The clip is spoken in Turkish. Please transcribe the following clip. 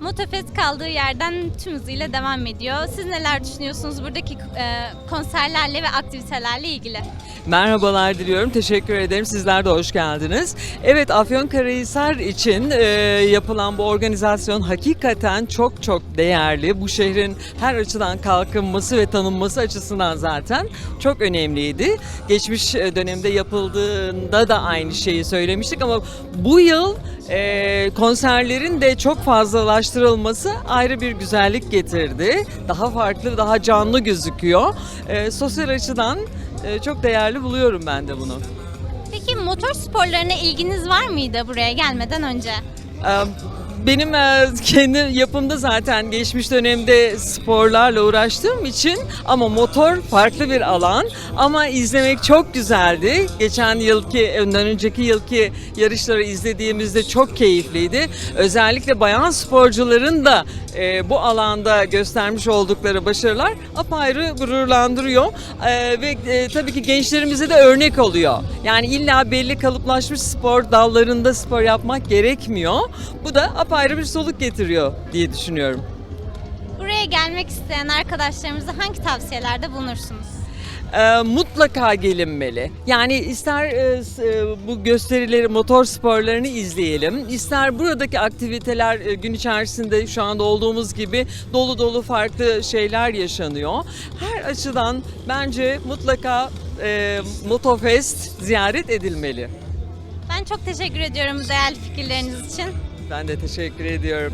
Motofest kaldığı yerden tüm hızıyla devam ediyor. Siz neler düşünüyorsunuz buradaki e, konserlerle ve aktivitelerle ilgili? Merhabalar diliyorum. Teşekkür ederim. Sizler de hoş geldiniz. Evet Afyonkarahisar için e, yapılan bu organizasyon hakikaten çok çok değerli. Bu şehrin her açıdan kalkınması ve tanınması açısından zaten çok önemliydi. Geçmiş e, dönemde yapıldığında da aynı şeyi söylemiştik ama bu yıl e, konserlerin de çok fazlalaştırılması ayrı bir güzellik getirdi. Daha farklı, daha canlı gözüküyor. E, sosyal açıdan e, çok değerli buluyorum ben de bunu. Peki motor sporlarına ilginiz var mıydı buraya gelmeden önce? E, Benim e, kendi yapımda zaten geçmiş dönemde sporlarla uğraştığım için ama motor farklı bir alan ama izlemek çok güzeldi. Geçen yılki, ondan önceki yılki yarışları izlediğimizde çok keyifliydi. Özellikle bayan sporcuların da e, bu alanda göstermiş oldukları başarılar apayrı gururlandırıyor E, ve e, tabii ki gençlerimize de örnek oluyor. Yani illa belli kalıplaşmış spor dallarında spor yapmak gerekmiyor. Bu da apayrı bir soluk getiriyor diye düşünüyorum. Buraya gelmek isteyen arkadaşlarımıza hangi tavsiyelerde bulunursunuz? E, mutlaka gelinmeli. Yani ister e, e, bu gösterileri, motor sporlarını izleyelim, ister buradaki aktiviteler e, gün içerisinde şu anda olduğumuz gibi dolu dolu farklı şeyler yaşanıyor. Her açıdan bence mutlaka e, Motofest ziyaret edilmeli. Ben çok teşekkür ediyorum değerli fikirleriniz için. Ben de teşekkür ediyorum.